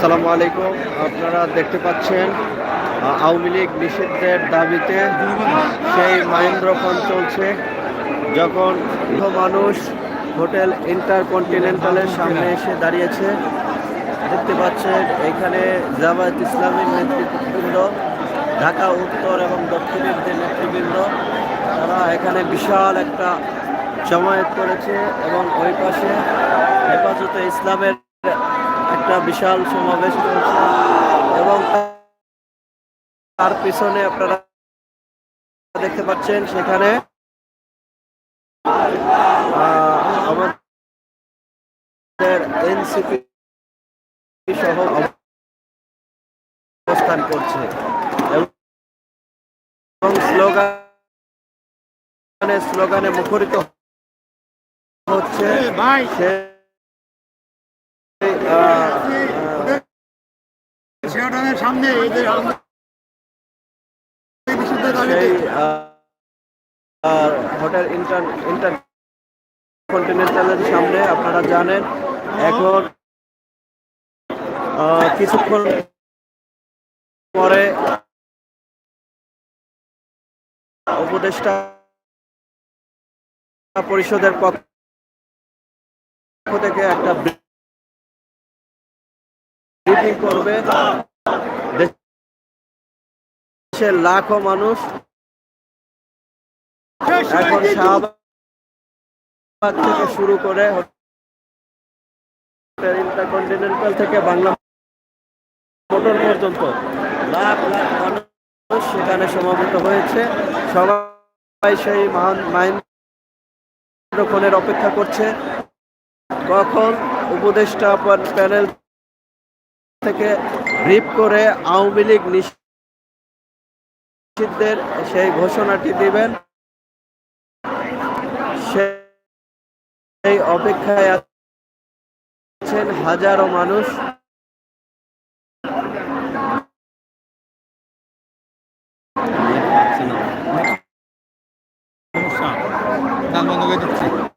আসসালামু আলাইকুম। আপনারা দেখতে পাচ্ছেন আওয়ামী লীগ নিষিদ্ধের দাবিতে সেই মাহেন্দ্রক্ষণ চলছে। যখন মানুষ হোটেল ইন্টারকন্টিনেন্টালের সামনে এসে দাঁড়িয়েছে, দেখতে পাচ্ছেন এখানে জামায়াত ইসলামের নেতৃবৃন্দ, ঢাকা উত্তর এবং দক্ষিণের যে নেতৃবৃন্দ, তারা এখানে বিশাল একটা জমায়েত করেছে এবং ওই পাশে হেফাজতে ইসলামের একটা বিশাল সমাবেশ এবং তার পিছনে আপনারা দেখতে পাচ্ছেন সেখানে আমাদের এনসিপি সহ অবস্থান করছে। এবং স্লোগানে স্লোগানে মুখরিত হচ্ছে হোটেল ইন্টার ইন্টার সামনে আপনারা জানেন এখন কিছুক্ষণ পরে উপদেষ্টা পরিষদের পক্ষ থেকে একটা ব্রিফিং করবে। দেশের লাখো মানুষ এখন শাহবাগ থেকে শুরু করে ইন্টারকন্টিনেন্টাল থেকে বাংলা মোটর পর্যন্ত লাখ লাখ মানুষ সেখানে সমাবেত হয়েছে। সবাই সেই মহান মাহেন্দ্রক্ষণের অপেক্ষা করছে। কখন? উপদেষ্টা প্যানেল থেকে ব্রিফ করে আওয়ামী লীগ নিষিদ্ধের সেই ঘোষণাটি দিবেন। সেই অপেক্ষায় আছেন হাজারো মানুষ। গান বন্ধ করে দিচ্ছি।